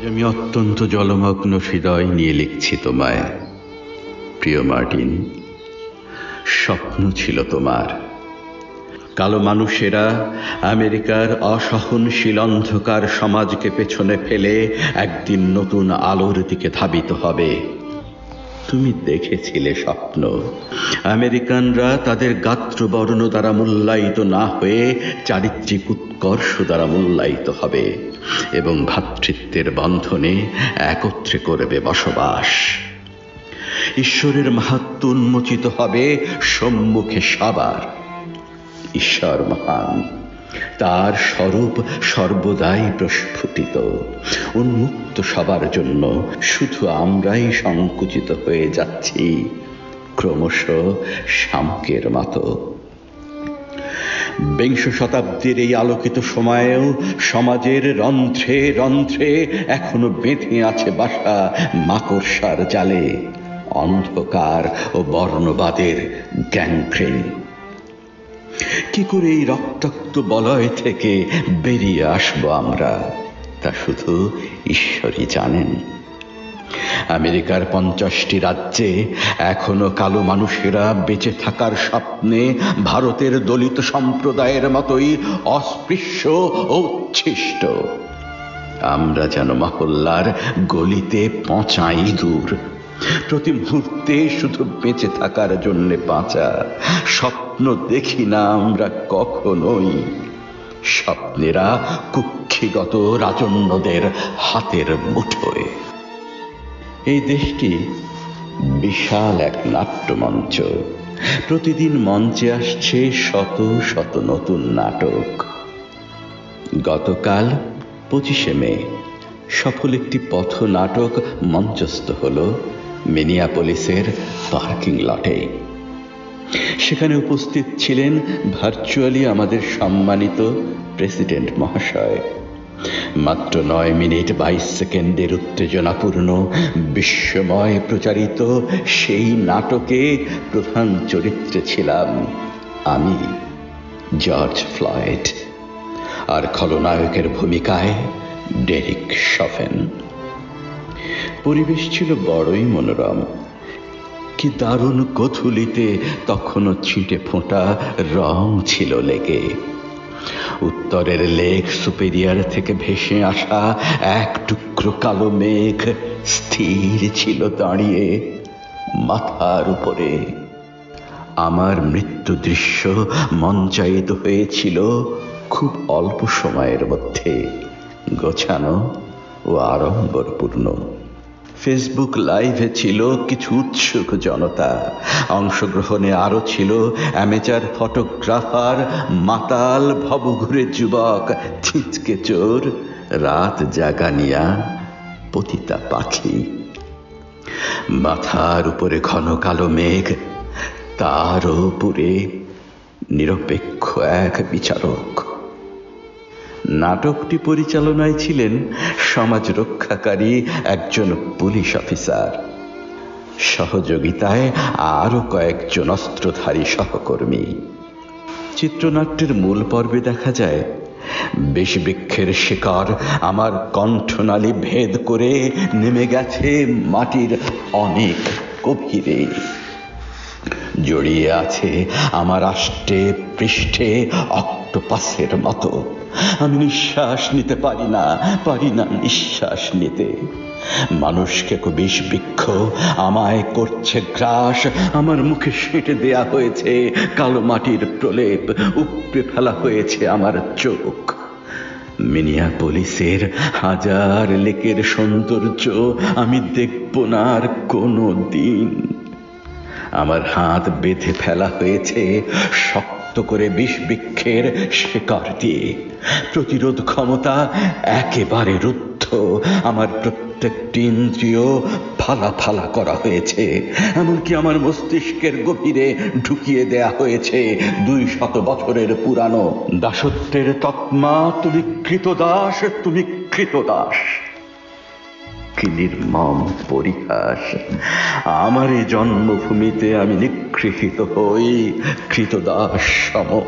আজ আমি অত্যন্ত জলমগ্ন হৃদয় নিয়ে লিখছি তোমায়। প্রিয় মার্টিন, স্বপ্ন ছিল তোমার। কালো মানুষেরা আমেরিকার অসহনশীল অন্ধকার সমাজকে পেছনে ফেলে একদিন নতুন আলোর দিকে ধাবিত হবে। তুমি দেখেছিলে স্বপ্ন। আমেরিকানরা তাদের গাত্রবর্ণ দ্বারা মূল্যায়িত না হয়ে চারিত্রিক উৎকর্ষ দ্বারা মূল্যায়িত হবে এবং ভ্রাতৃত্বের বন্ধনে একত্রে করবে বসবাস। ঈশ্বরের মাহাত্ম উন্মোচিত হবে সম্মুখে সবার। ঈশ্বর মহান, তার স্বরূপ সর্বদাই প্রস্ফুটিত, উন্মুক্ত সবার জন্য শুধু আমরাই সংকুচিত হয়ে যাচ্ছি, ক্রমশ শামকের মতো। বিংশ শতাব্দীর এই আলোকিত সময়েও সমাজের রন্ধ্রে রন্ধ্রে এখনও বেঁধে আছে বাসা মাকড়সার জালে, অন্ধকার ও বর্ণবাদের গ্যাংক্রেন কি করে এই রক্তাক্ত বলয় থেকে বেরিয়ে আসব আমরা? তা শুধু ঈশ্বরই জানেন। আমেরিকার পঞ্চাশটি রাজ্যে এখনও কালো মানুষেরা বেঁচে থাকার স্বপ্নে ভারতের দলিত সম্প্রদায়ের মতোই অস্পৃশ্য ও উচ্ছিষ্ট। আমরা যেন মহল্লার গলিতে পচা ইঁদুর প্রতি মুহূর্তে শুধু বেঁচে থাকার জন্যে বাঁচা। স্বপ্ন দেখি না আমরা কখনোই। স্বপ্নেরা কুক্ষিগত রাজন্যদের হাতের মুঠোয়। এই দেশটি বিশাল এক নাট্যমঞ্চ। প্রতিদিন মঞ্চে আসছে শত শত নতুন নাটক। গতকাল পঁচিশে মে, সফল একটি পথ নাটক মঞ্চস্থ হল মিনিয়াপলিসের পার্কিং লটে। সেখানে উপস্থিত ছিলেন ভার্চুয়ালি আমাদের সম্মানিত প্রেসিডেন্ট মহাশয়। মাত্র নয় মিনিট বাইশ সেকেন্ডের উত্তেজনাপূর্ণ বিশ্বময় প্রচারিত সেই নাটকে প্রধান চরিত্রে ছিলাম আমি, জর্জ ফ্লয়েড। আর খলনায়কের ভূমিকায় ডেরিক শফেন। পরিবেশ ছিল বড়ই মনোরম। কি দারুণ কথুলিতে তখনও ছিটে ফোঁটা রং ছিল লেগে। উত্তরের লেক সুপেরিয়ার থেকে ভেসে আসা এক টুকরো কালো মেঘ স্থির ছিল দাঁড়িয়ে মাথার উপরে। আমার মৃত্যু দৃশ্য মঞ্চায়িত হয়েছিল খুব অল্প সময়ের মধ্যে। গোছানো ও আড়ম্বরপূর্ণ। ফেসবুক লাইভে ছিল কিছু উৎসুক জনতা। অংশগ্রহণে আরও ছিল অ্যামেচার ফটোগ্রাফার মাতাল, ভবঘুরে যুবক, ছিচকে চোর, রাত জাগানিয়া, পতিতা পাখি। মাথার উপরে ঘন কালো মেঘ, তার উপরে নিরপেক্ষ এক বিচারক। নাটকটি পরিচালনায় ছিলেন সমাজ রক্ষাকারী একজন পুলিশ অফিসার। সহযোগিতায় আরও কয়েকজন অস্ত্রধারী সহকর্মী। চিত্রনাট্যের মূল পর্বে দেখা যায়, বেশ বৃক্ষের শিকার আমার কণ্ঠনালী ভেদ করে নেমে গেছে মাটির অনেক গভীরে। জড়িয়ে আছে আমার আষ্টে পৃষ্ঠে অক্টোপাসের মতো। আমি নিঃশ্বাস নিতে পারি না পারি না নিঃশ্বাস নিতে। মানুষকে বিষ বৃক্ষ, আমায় করছে গ্রাস, আমার মুখে সেঁটে দেয়া হয়েছে, কালো মাটির প্রলেপ উপড়ে ফেলা হয়েছে আমার চোখ। মিনিয়া পুলিশের হাজার লেকের সৌন্দর্য আমি দেখব না আর কোনো দিন আমার হাত বেঁধে ফেলা হয়েছে। শক্ত করে বিষ বৃক্ষের শেকর দিয়ে। প্রতিরোধ ক্ষমতা একেবারে রুদ্ধ। আমার প্রত্যেকটি ইন্দ্রিয় ফালা ফালা করা হয়েছে। এমনকি আমার মস্তিষ্কের গভীরে ঢুকিয়ে দেয়া হয়েছে দুই শত বছরের পুরানো দাসত্বের তকমা তুমি কৃতদাস তুমি কৃতদাস কি নির্মম পরিহাস। আমার এই জন্মভূমিতে আমি নিগৃহীত হই, কৃতদাস সম।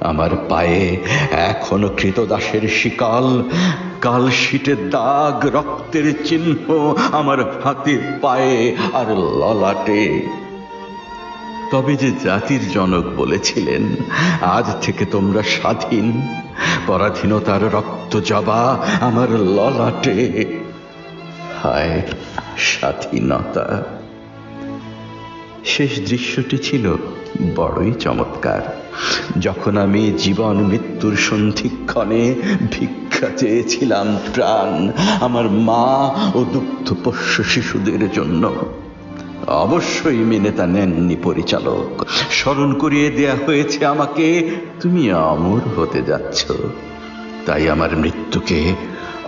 আমার পায়ে এখনও কৃতদাসের শিকাল কালশিটের দাগ, রক্তের চিহ্ন আমার হাতে পায়ে আর ললাটে। তবে যে জাতির জনক বলেছিলেন, আজ থেকে তোমরা স্বাধীন, পরাধীনতার রক্ত জবা আমার ললাটে। হায় স্বাধীনতা। শেষ দৃশ্যটি ছিল বড়ই চমৎকার। যখন আমি জীবন মৃত্যুর সন্ধিক্ষণে ভিক্ষা চেয়েছিলাম প্রাণ, আমার মা ও দুগ্ধপোষ্য শিশুদের জন্য, অবশ্যই মেনে তা নেননি পরিচালক। স্মরণ করিয়ে দেয়া হয়েছে আমাকে, তুমি অমর হতে যাচ্ছ। তাই আমার মৃত্যুকে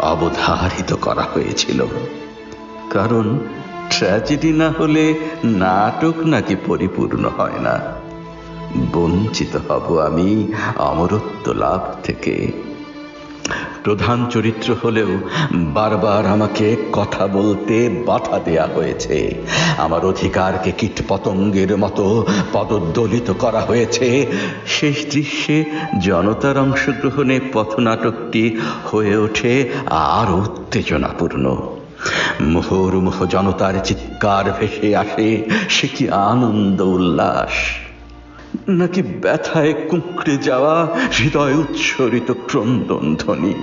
অবধারিত করা হয়েছিল। কারণ ট্র্যাজেডি না হলে নাটক নাকি পরিপূর্ণ হয় না। বঞ্চিত হব আমি অমরত্ব লাভ থেকে। প্রধান চরিত্র হলেও বারবার আমাকে কথা বলতে বাধা দেয়া হয়েছে। আমার অধিকারকে কীট পতঙ্গের মতো পদদলিত করা হয়েছে। শেষ দৃশ্যে জনতার অংশগ্রহণে পথনাটকটি হয়ে ওঠে আরও উত্তেজনাপূর্ণ। মুহুর্মুহ জনতার চিৎকার ভেসে আসে, সে কি আনন্দ উল্লাস। নাকি ব্যথায় কুঁকড়ে যাওয়া হৃদয় উচ্ছরিত ক্রন্দন ধ্বনি?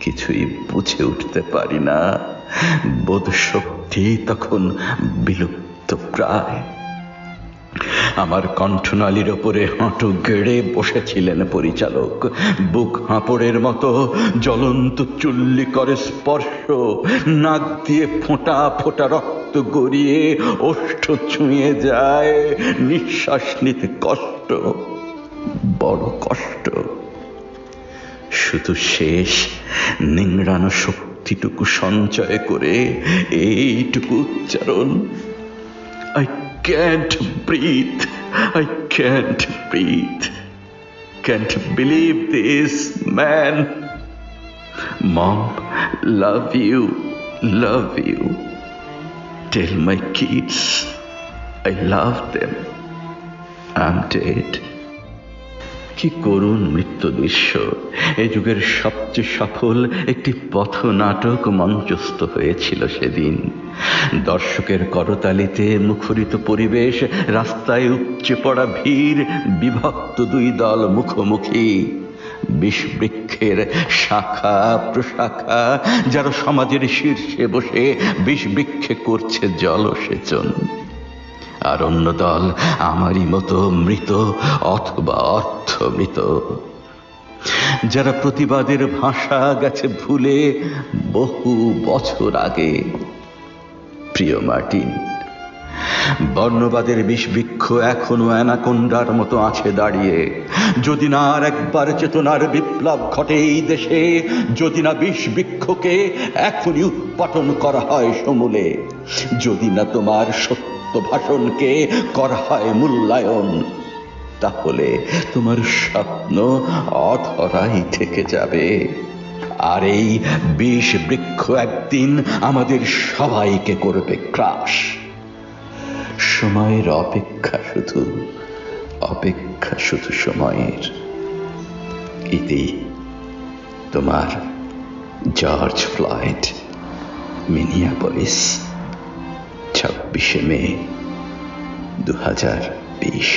কিছুই বুঝে উঠতে পারি না। বোধ শক্তি তখন বিলুপ্ত প্রায়। আমার কণ্ঠনালীর ওপরে হাঁটু গেড়ে বসেছিলেন পরিচালক। বুক হাঁপড়ের মতো জ্বলন্ত চুল্লি করে স্পর্শ, নাক দিয়ে ফোঁটা ফোঁটা রক্ত গড়িয়ে ওষ্ঠ ছুঁয়ে যায় নিঃশ্বাস নিতে কষ্ট, বড় কষ্ট। শুধু শেষ নিংড়ানো শক্তিটুকু সঞ্চয় করে এইটুকু উচ্চারণ can't breathe. I can't breathe. Can't believe this, man. Mom, love you, love you. Tell my kids I love them. I'm dead. কি করুণ মৃত্যু দৃশ্য। এ যুগের সবচেয়ে সফল একটি পথনাটক মঞ্চস্থ হয়েছিল সেদিন। দর্শকের করতালিতে মুখরিত পরিবেশ, রাস্তায় উপচে পড়া ভিড়, বিভক্ত দুই দল মুখোমুখি। বিষবৃক্ষের শাখা, প্রশাখা, যারা সমাজের শীর্ষে বসে বিষবৃক্ষে করছে জলসেচন। আর অন্য দল আমারই মতো মৃত অথবা অর্থমৃত। যারা প্রতিবাদের ভাষা গেছে ভুলে বহু বছর আগে। প্রিয় মার্টিন, বর্ণবাদের বিষবৃক্ষ এখনও অ্যানাকোন্ডার মতো আছে দাঁড়িয়ে। যদি না আর একবার চেতনার বিপ্লব ঘটে এই দেশে, যদি না বিষবৃক্ষকে এখনই উৎপাটন করা হয় সমূলে। যদি না তোমার সত্য ভাষণকে করা হয় মূল্যায়ন। তাহলে তোমার স্বপ্ন অধরাই থেকে যাবে। আর এই বিষ বৃক্ষ একদিন আমাদের সবাইকে করবে ক্রাশ। সময়ের অপেক্ষা শুধু অপেক্ষা শুধু সময়ের। ইতি তোমার জর্জ ফ্লয়েড, মিনিয়াপলিস। ছাব্বিশে মে দু হাজার বিশ।